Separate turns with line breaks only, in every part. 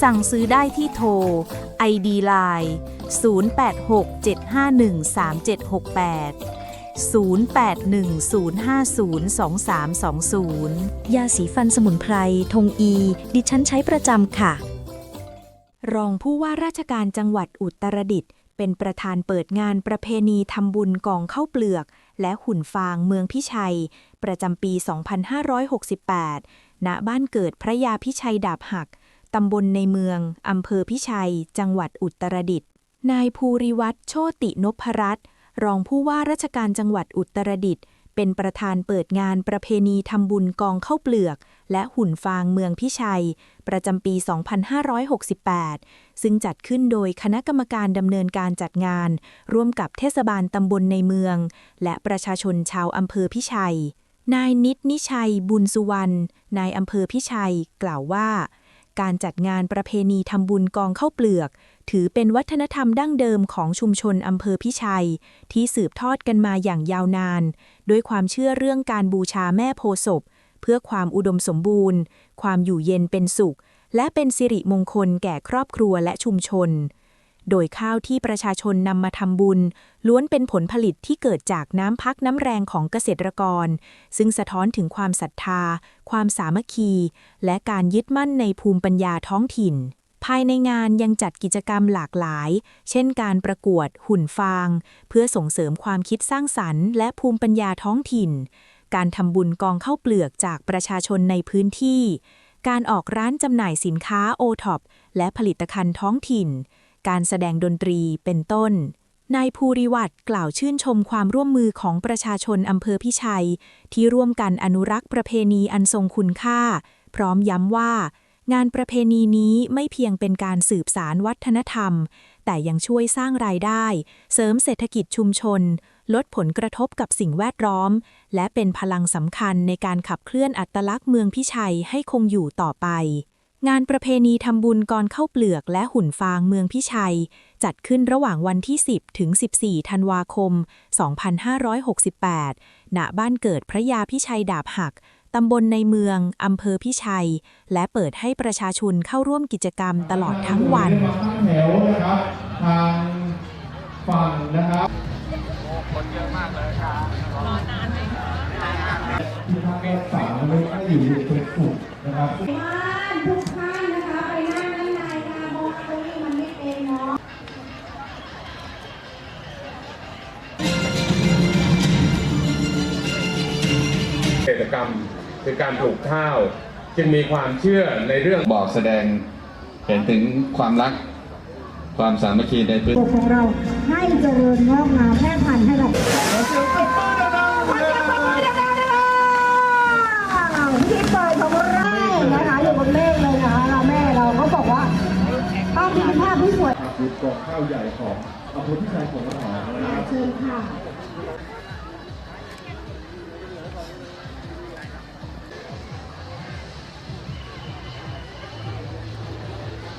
สั่งซื้อได้ที่โทร ID Line 0867513768 0810502320
ยาสีฟันสมุนไพร ทงอี ดิฉันใช้ประจำค่ะ
รองผู้ว่าราชการจังหวัดอุตรดิตถ์เป็นประธานเปิดงานประเพณีทำบุญกองข้าวเปลือก และหุ่นฟางเมืองพิชัย ประจำปี 2568 ณ บ้านเกิดพระยาพิชัยดาบหัก ตำบลในเมือง อำเภอพิชัย จังหวัดอุตรดิตถ์ นายภูริวัตรโชตินพรัตน์รองผู้ว่าราชการจังหวัดอุตรดิตถ์เป็นประธานเปิดงานประเพณีทำบุญกองเข้าเปลือก และหุ่นฟางเมืองพิชัย ประจำปี 2568 ซึ่งจัดขึ้นโดยคณะกรรมการดำเนินการจัดงาน ร่วมกับเทศบาลตำบลในเมือง และประชาชนชาวอำเภอพิชัย นายนิดนิชัยบุญสุวรรณ นายอำเภอพิชัย กล่าวว่า การจัดงานประเพณีทำบุญกองเข้าเปลือก ถือเป็นวัฒนธรรมดั้งเดิมของชุมชนอำเภอพิชัย ที่สืบทอดกันมาอย่างยาวนาน ด้วยความเชื่อเรื่องการบูชาแม่โพศพ เพื่อความอุดมสมบูรณ์ ความอยู่เย็นเป็นสุข และเป็นสิริมงคลแก่ครอบครัวและชุมชน โดยข้าวที่ประชาชนนำมาทำบุญ ล้วนเป็นผลผลิตที่เกิดจากน้ำพักน้ำแรงของเกษตรกร ซึ่งสะท้อนถึงความศรัทธา ความสามัคคี และการยึดมั่นในภูมิปัญญาท้องถิ่น ภายในงานยังจัดกิจกรรมหลากหลาย เช่นการประกวด หุ่นฟาง เพื่อส่งเสริมความคิดสร้างสรรค์และภูมิปัญญาท้องถิ่น การทำบุญกองข้าวเปลือกจากประชาชนในพื้นที่ การออกร้านจำหน่ายสินค้าโอท็อปและผลิตภัณฑ์ท้องถิ่น การแสดงดนตรีเป็นต้น นายภูริวัตรกล่าวชื่นชมความร่วมมือของประชาชนอำเภอพิชัย ที่ร่วมกันอนุรักษ์ประเพณีอันทรงคุณค่า พร้อมย้ำว่า งานประเพณีนี้ไม่เพียงเป็นการสืบสารวัฒนธรรม แต่ยังช่วยสร้างรายได้ เสริมเศรษฐกิจชุมชน ลดผลกระทบกับสิ่งแวดล้อม และเป็นพลังสำคัญในการขับเคลื่อนอัตลักษณ์เมืองพิชัยให้คงอยู่ต่อไป งานประเพณีทำบุญกรข้าวเปลือกและหุ่นฟางเมืองพิชัย จัดขึ้นระหว่างวันที่ 10 ถึง 14 ธันวาคม 2568 ณ บ้านเกิดพระยาพิชัยดาบหัก ตำบลในเมือง อำเภอพิชัย และเปิดให้ประชาชนเข้าร่วมกิจกรรมตลอดทั้งวัน
ข้างแถวนะครับทางฝั่งนะครับคนเยอะมากเลยครับรอนานไหมที่ทางรักษาไม่ได้อยู่ตรงสุดนะครับ
บ้าน ทุกท่านนะคะ ไปนั่งด้านในค่ะเพราะว่าตรงนี้มันไม่เป็นเนาะ
เกษตรกรรมคือการปลูกข้าว จึงมีความเชื่อในเรื่อง
บอกแสดงเห็นถึงความรักความสามัคคีในพื้น
ตัวของเราให้เจริญงอกงามแพร่พันธุ์ให้แบบที่เปิดของไร่นะคะอยู่บนเมฆเลยนะคะเราแม่เราก็บอกว่าต้องมีภาพ ที่สวย
คือกองข้าวใหญ่ของอำเภอพิชัยของเรานะครับ
เชิญค่ะ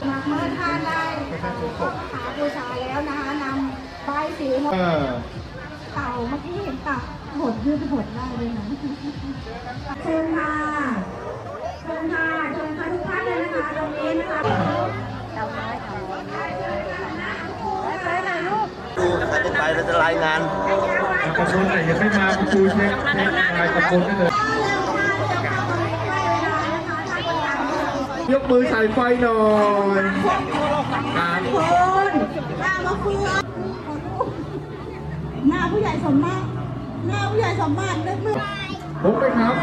หากเมื่อท่านได้เข้ามาหาบูชาแล้วนะคะนำใบายสีมา
เออ
เต่าเมื่อกี้เห็นเต่าหดยืดหดได้เลยนะเชิญค่ะเชิญค่ะเชิญค่ะทุกท่านเลยนะคะตรงนี้นะคะ
ไปเราจะรายงาน
ตะโกนไหนยังไม่มาประตูเช็คเช็คลายตะโกนได้เลยยกมือใส่ไฟหน่อยครับ
คุณหน้ามาเฟืองหน้าผู้ใหญ่สมมาตรหน้าผู้ใหญ่สมมาตรนึกไม่
พบไหมครับ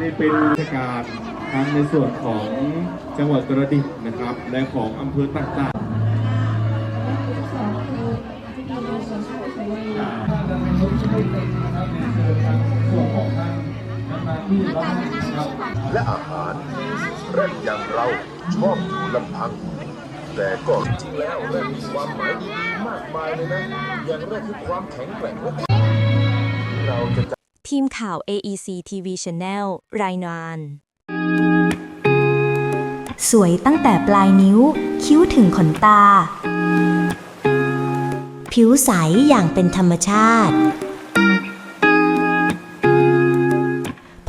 นี่เป็นบรรยากาศทั้งในส่วนของจังหวัดตรดิตถ์นะครับ และของอำเภอต่าง
และอาหารแรกอย่างเราชอบอยู่ลำพัง แต่ก็จริงแล้วแรกมีความหมายมากมายเลยนะ อย่างแรกคือความแข็งแกร่งและเราจะ
ทีมข่าว AEC TV Channel รายงานสวยตั้งแต่ปลายนิ้ว คิ้วถึงขนตา ผิวใสอย่างเป็นธรรมชาติ